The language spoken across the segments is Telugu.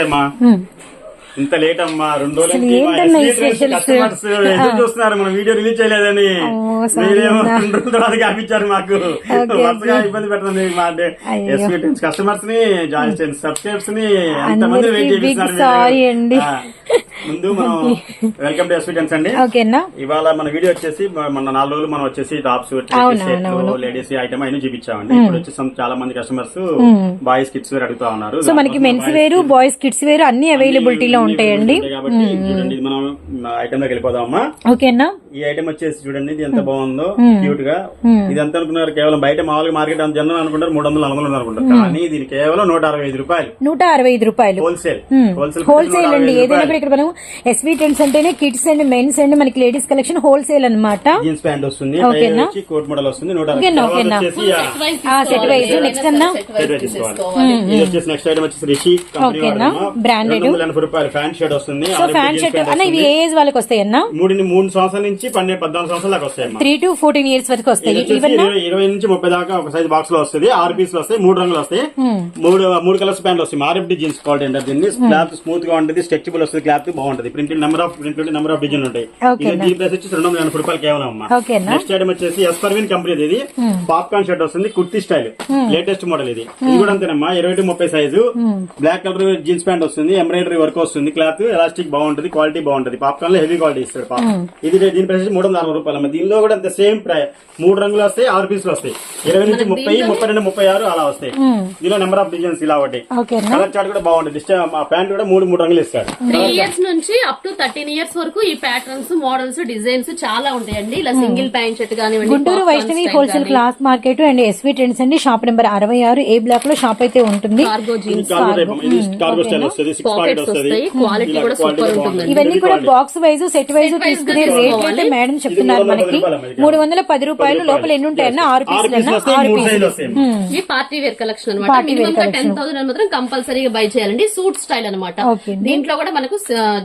అమ్మా ఇంత లేట్ అమ్మా. రెండు? కస్టమర్స్ ఎదురు చూస్తున్నారు? మన వీడియో రిలీజ్ చేయలేదని. మీరేమో. రెండు రోజుల తర్వాత కనిపించారు మాకు. వరుసగా. ఇబ్బంది పెట్టండి మా. ఎస్వీ కస్టమర్స్ని జాయిన్ చేయండి సబ్స్క్రైబ్స్ని అందరికీ వెయిట్ చేస్తున్నారు ముందు మనం వెల్కమ్ టు ఎస్వీ అండి. ఓకేనా ఇవాళ మన వీడియో వచ్చేసి మన నాలుగు రోజులు మనం వచ్చేసి టాప్స్. లేడీస్ ఐటమ్ అయినా చూపించామండి. ఇప్పుడు వచ్చి చాలా మంది కస్టమర్స్ బాయ్స్ కిడ్స్ వేర్ అడుగుతా ఉన్నారు. సో మనకి మెన్స్ వేరు బాయ్స్ కిడ్స్ వేరు అన్ని అవైలబిలిటీలో ఉంటాయండి. కాబట్టి చూడండి మనం ఐటమ్ దగ్గర వెళ్ళిపోదామమ్మా. ఓకేనా ఈ ఐటమ్ వచ్చేసి చూడండి ఇది ఎంత బాగుందో క్యూట్గా. ఇది ఎంత అనుకున్నారు? కేవలం బయట మామూలుగా మార్కెట్ అంత జనం అనుకుంటారు మూడు వందలు వందలు అనుకుంటారు. కానీ దీని కేవలం నూట అరవై ఐదు రూపాయలు. నూట అరవై ఐదు రూపాయలు. హోల్సేల్ హోల్సేల్ అండి. ఏదైనా కూడా ఇక్కడ మనం ఎస్వీ టెంట్స్ అంటేనే కిడ్స్ అండ్ మెన్స్ అండ్ మనకి లేడీస్ కలెక్షన్ హోల్సేల్ అన్నమాట. జీన్స్ ప్యాంట్ వస్తుంది ఓకేనా? కోట్ మోడల్ వస్తుంది ఓకేనా, ఓకేనా. సెట్ వైజ్ నెక్స్ట్ అన్నా? వచ్చేసి నెక్స్ట్ ఐటమ్ వచ్చేసి రిషి కంపెనీ ఓకేనా? Branded. రెండు వందల ఎనభై రూపాయలు ఫ్యాన్ షర్ట్ వస్తుంది. సో ఆరు ఫ్యాన్ జీన్స్ షర్ట్ అన్న ఇవి వస్తుంది. ఏ ఏజ్ వాళ్ళకి వస్తాయి అన్న? మూడు మూడు సంవత్సరాల నుంచి పన్నెండు పద్నాలుగు సంవత్సరాల దాకా వస్తాయి అమ్మా. త్రీ టు ఫోర్టీన్ ఇయర్స్ వరకు వస్తాయి. ఇరవై నుంచి ముప్పై దాకా ఒక సైజ్ బాక్స్లో వస్తుంది. ఆరు వస్తాయి మూడు రంగులు వస్తాయి. మూడు మూడు కలర్స్ ప్యాంట్ వస్తాయి. ఆర్ఎఫ్డి జీన్స్ క్వాలిటీ అంటారు దీన్ని. క్లాత్ స్మూత్గా ఉంటుంది స్ట్రెచబుల్ వస్తుంది. క్లాత్ బాగుంటుంది. Printed number of printed number of design ఉంటాయి. ప్రైస్ వచ్చి రెండు వందల ఎనభై రూపాయలు కేవలం అమ్మా. ఓకేనా నెక్స్ట్ ఐటమ్ వచ్చేసి ఎస్పర్విన్ కంపెనీ ఇది. పాప్కార్న్ షర్ట్ వస్తుంది. కుర్తీ స్టైల్. లేటెస్ట్ మోడల్ ఇది. ఇది కూడా అంతేనమ్మా. ఇరవై టు ముప్పై size black colour jeans pant వస్తుంది. ఎంబ్రాయిడరీ వర్క్ వస్తుంది. క్లాత్ ఎలాస్టిక్ బాగుంటుంది. క్వాలిటీ బాగుంటుంది. పాప్కార్న్లో హెవీ క్వాలిటీ ఇస్తాడు పాప్. ఇది దీని ప్రైస్ మూడు వందల అరవై రూపాయలు అమ్మా. దీనిలో కూడా అంత సేమ్ ప్రైస్ మూడు రంగులు వస్తాయి ఆరు పీసులు వస్తాయి. ఇరవై నుంచి ముప్పై ముప్పై రెండు ముప్పై ఆరు అలా వస్తాయి. దీనిలో నెంబర్ ఆఫ్ డిజైన్స్ ఇలా ఒకటి. ఓకేనా కలర్ చార్ట్ కూడా బాగుంటుంది. ప్యాంట్ కూడా మూడు మూడు రంగులు ఇస్తాడు. నుంచి అప్ టు థర్టీన్ ఇయర్స్ వరకు ఈ ప్యాటర్న్స్ మోడల్స్ డిజైన్స్ చాలా ఉంటాయండి. ఇలా సింగిల్ ప్యాంట్ షర్ట్ కానివ్వండి Guntur Vaishnavi wholesale class market and SV trends అండి. షాప్ నెంబర్ అరవై ఆరు ఏ బ్లాక్లో షాప్ అయితే ఉంటుంది. క్వాలిటీ కూడా సూపర్ ఉంటుంది. ఇవన్నీ కూడా బాక్స్ వైజ్ సెట్ వైజ్ తీసుకునే రేట్. అయితే మేడం చెప్తున్నారు మనకి. మూడు వందల పది రూపాయలు లోపల ఎన్ని ఉంటాయన్న? ఆరు పీసులు ఆరు పీసులు వస్తాయి. ఈ పార్టీ వేర్ కలెక్షన్ అనమాట. టెన్ థౌసండ్ మాత్రం కంపల్సరీగా బై చేయాలండి. సూట్ స్టైల్ అనమాట. దీంట్లో కూడా మనకు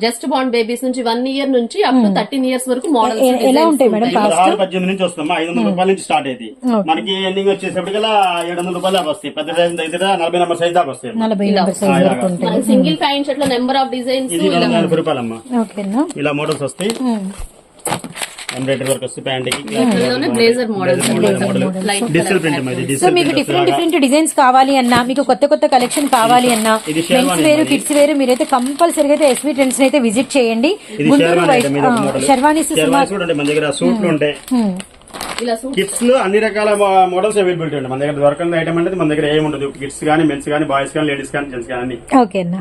జస్ట్ బాండ్ బేబీస్ నుంచి వన్ ఇయర్ నుంచి అప్ టు థర్టీన్ ఇయర్స్ వరకు మోడల్స్ ఎ- ఎలా ఉంటాయి మేడం కాస్ట్ ఆరు పద్దెనిమిది నుంచి వస్తామా ఐదు వందల రూపాయల నుంచి స్టార్ట్ అయింది మనకి ఎండింగ్ వచ్చేసప్పటికల్లా ఏడు వందల రూపాయలు దాకా వస్తాయి. పెద్ద సైజ్ దగ్గర నలభై నెంబర్ సైజ్ దాకా వస్తాయి నలభై మనకి సింగిల్ ప్యాంట్ షర్ట్లో నెంబర్ ఆఫ్ డిజైన్స్ ఇది రెండు వందల ఎనభై రూపాయలు అమ్మా ఓకేనా? ఇలా మోడల్స్ వస్తాయి. ఎంబ్రాయిడరీ వర్క్ వస్తుంది ప్యాంట్కి blazer models light digital print so మీకు డిఫరెంట్ డిఫరెంట్ డిజైన్స్ కావాలి అన్నా మీకు కొత్త కొత్త కలెక్షన్ కావాలి అన్నా మెన్స్ షెర్వానీ వేరు మరి. కిడ్స్ వేరు మీరైతే కంపల్సరీగా అయితే ఎస్వి ట్రెండ్స్ అయితే విజిట్ చేయండి. గుంటూరు ఉంటాయి మన దగ్గర సూట్లు ఉంటాయి ఇలా సూట్ కిడ్స్లో అన్ని రకాల మోడల్స్ అవైలబిలిటీ ఉంటాయి మన దగ్గర దొరకని ఐటమ్ అనేది మన దగ్గర ఏమి ఉండదు కిడ్స్ కానీ మెన్స్ కానీ బాయ్స్ కానీ లేడీస్ కానీ జెంట్స్ కానీ అన్ని. ఓకే అన్నా.